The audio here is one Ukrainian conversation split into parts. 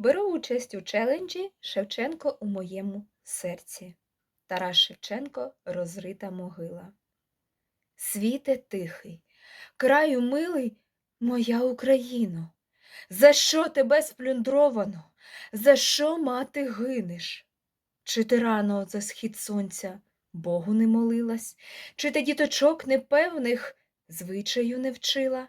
Беру участь у челенджі Шевченко у моєму серці. Тарас Шевченко розрита могила. Світе тихий, краю милий, моя Україно, за що тебе сплюндровано, за що мати гинеш? Чи ти рано за схід сонця Богу не молилась, чи ти діточок непевних звичаю не вчила?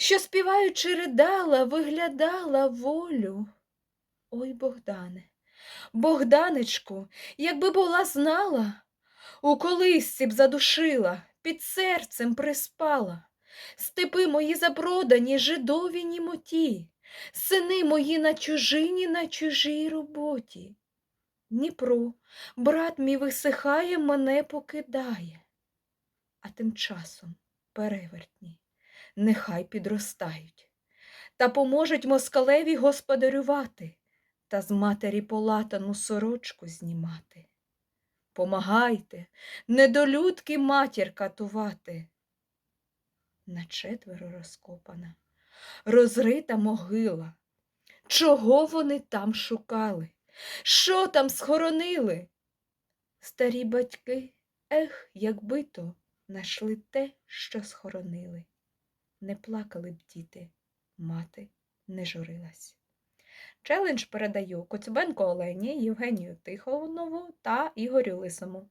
що співаючи ридала, виглядала волю. Ой, Богдане, Богданечку, якби була знала, у колисці б задушила, під серцем приспала. Степи мої запродані, жидові німоті, сини мої на чужині, на чужій роботі. Дніпро, брат мій висихає, мене покидає. А тим часом перевертні, нехай підростають, та поможуть москалеві господарювати та з матері полатану сорочку знімати. Помагайте, недолюдки матір катувати. На четверо розкопана, розрита могила. Чого вони там шукали? Що там схоронили? Старі батьки, ех, якби то нашли те, що схоронили. Не плакали б діти, мати не журилась. Челендж передаю Коцюбенко Олені, Євгенію Тихонову та Ігорю Лисому.